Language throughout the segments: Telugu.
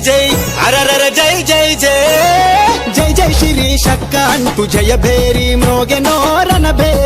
జై అరరర జై జై జై. జై జై శ్రీ శక్క అంటూ జయ భేరి మ్రోగెనో రణ భేరి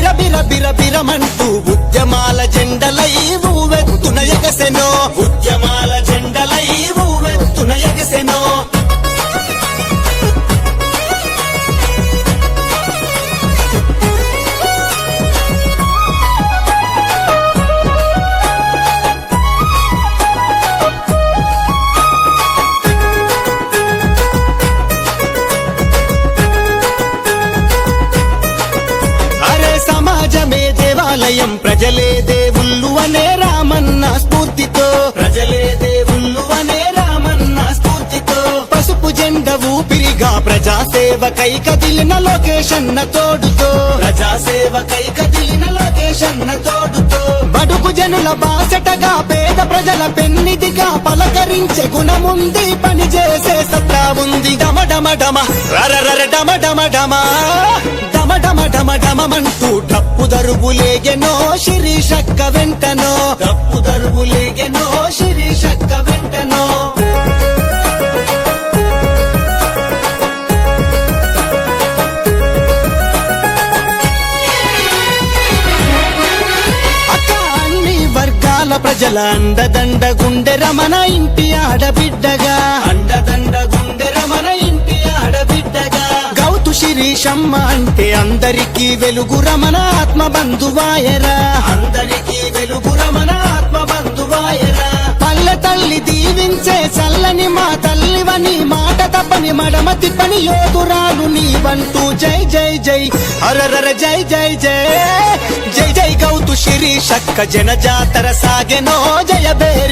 బిర బిర బిర బిరమంటూ ఉద్యమాల జెండలై ఆలయం ప్రజలే దేవుళ్ళు అనే రామన్న స్ఫూర్తితో. ప్రజలే దేవుళ్ళు అనే రామన్న స్ఫూర్తితో. పసుపు జెండ ఊపిరిగా ప్రజాసేవకై కదిలిన లొకేషన్ తోడుతో. ప్రజాసేవకై కదిలిన లొకేషన్ తోడుతో. బడుగు జనుల బాసటగా పేద ప్రజల పెన్నిదిగా పలకరించే గుణముంది పని చేసే సత్తా ఉంది. డమ డమ డమ. రర డమ డమ డమ. డమ డమ డమ డమమంటూ డప్పు దరువులేగెనో శిరీషక్క వెంటనో. తప్పు దరువులేగెనో శిరీషక్క వెంటనో. ప్రజల అండదండ గుండె రమణ ఇంటి ఆడబిడ్డగా శిరీషమ్మ అంటే అందరికీ వెలుగు రమణ ఆత్మ బంధువాయరా. అందరికీ వెలుగు రమణ ఆత్మ బంధువాయరా. పల్లె తల్లి దీవించే చల్లని మా తల్లివని మాట తప్పని మడమ తిప్పని యోధురాలు నీవంటూ. జై జై జై అరరర జై జై జై. జై జై గౌతు శిరీషక్క జన జాతర సాగెనో జయ బేరి.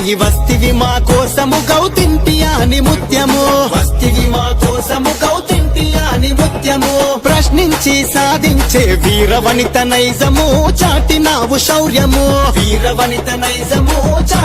పొద్దువై వస్తివి మా కోసము గౌతింటి అని ముత్యము. వస్తివి మా కోసము గౌతింటి అని ముత్యము. ప్రశ్నించి సాధించే వీరవనిత నైజము చాటినావు శౌర్యము. వీరవనిత నైజము చాటి